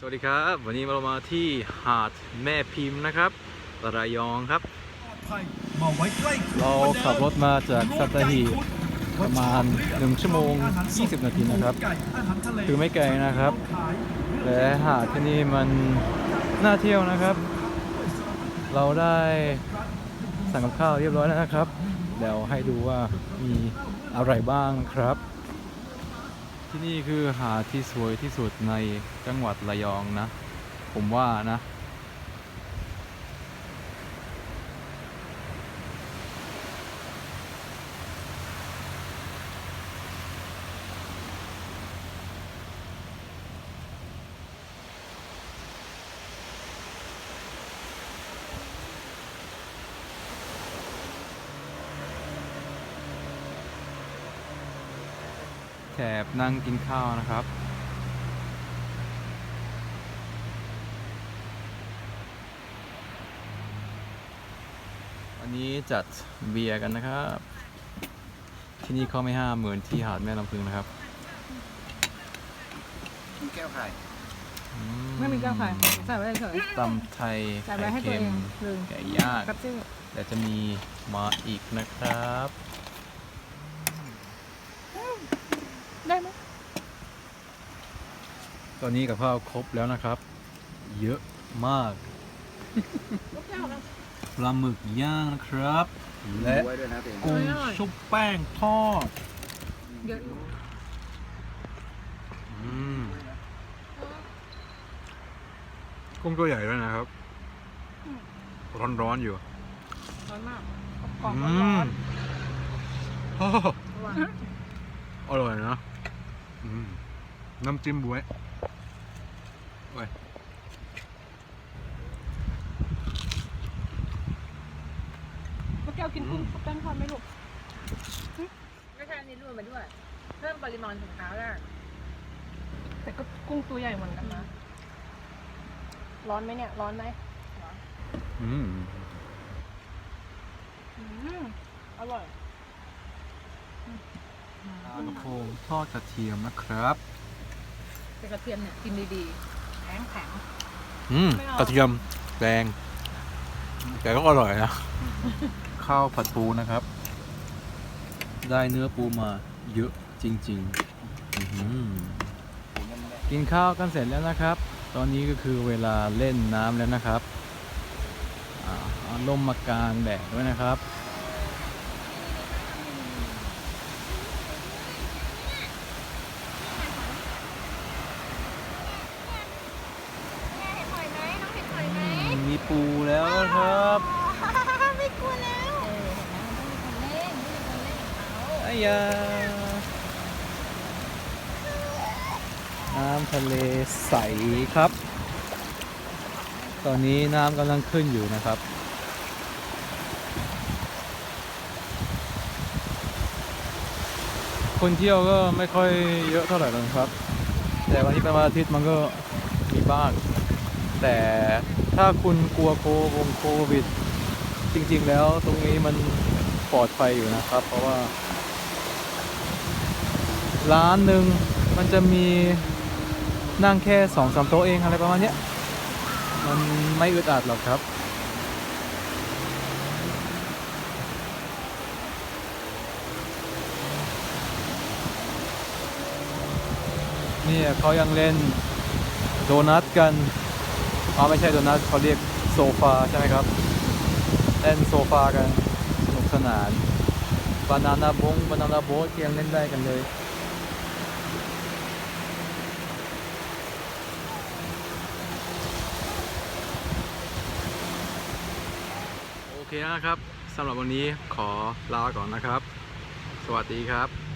สวัสดีครับ วันนี้เรามาที่หาดแม่พิมพ์นะครับระยองครับ เราขับรถมาจากสัตหีบประมาณ 1 ชั่วโมง 20 นาทีนะครับคือไม่ไกลนะครับ และหาดที่นี่มันน่าเที่ยวนะครับ เราได้สั่งกับข้าวเรียบร้อยแล้วนะครับ เดี๋ยวให้ดูว่ามีอะไรบ้างครับ ที่นี่คือหาดที่สวยที่สุดในจังหวัดระยองนะ ผมว่านะ บนั่งกินข้าวนะครับ วันนี้จัดเบียร์กันนะครับ ที่นี่เขาไม่ห้ามเหมือนที่หาดแม่ลำพึงนะครับแก้วไข่อืไม่มีแก้วไข่ใส่ไว้เฉย ตำไทยใส่ไข่ไว้ให้ตัวเค็เอมงลืม ไก่ย่างแป๊บซี่แต่จะมีมาอีกนะครับ ได้ไหม ตอนนี้กับข้าวครบแล้วนะครับ เยอะมากปลาหมึกย่างนะครับ และไว้ด้วยนะเต็มกุ้งชุบแป้งทอดเยอะอยู่อืมกุ้งตัวใหญ่ด้วยนะครับ ร้อนๆอยู่ ร้อนมากกรอบอืๆร้อมนโอ้ๆร้อนอร่อยนะ อืม น้ำจิ้มบวยโอ้ยเมื่อแก้วกินกุ้งแป้งทอดไหมลูกไม่ใช่อันนี้รวมมาด้วย เพิ่มปริมาณสินค้าได้แต่ก็กุ้งตัวใหญ่เหมือนกันนะ ร้อนไหมเนี่ย ร้อนไหมอืมอืมอร่อย ปลากระพงทอดกระเทียมนะครับ แต่กระเทียมเนี่ยกินดีๆแข็งแข็ง อืมกระเทียมแดงแต่ก็อร่อยนะข้าวผัดปูนะครับ ได้เนื้อปูมาเยอะจริงๆอื้อหือกินข้าวกันเสร็จแล้วนะครับ ตอนนี้ก็คือเวลาเล่นน้ำแล้วนะครับอ่าเอาล่มมากางแดดด้วยนะครับ มีปูแล้วครับไม่กลัวแล้วอายาน้ำทะเลใสครับ ตอนนี้น้ำกำลังขึ้นอยู่นะครับคนเที่ยวก็ไม่ค่อยเยอะเท่าไหร่หรอกครับ แต่วันนี้เป็นวันอาทิตย์มันก็มีบ้าง แต่ถ้าคุณกลัวโควงโควิด จริงๆแล้วตรงนี้มันปลอดภัยอยู่นะครับ เพราะว่า ร้านหนึ่งมันจะมีนั่งแค่สองสามโต๊ะเองอะไรประมาณเนี้ย มันไม่อึดอัดหรอกครับนี่เขายังเล่นโดนัทกัน อ๋อไม่ใช่โดนัทเขาเรียกโซฟาใช่ไหมครับเล่นโซฟากันสนุกสนานบานานาบงบานานาโบ๊ทยังเล่นได้กันเลยโอเคนะครับสำหรับวันนี้ขอลาก่อนนะครับ สวัสดีครับ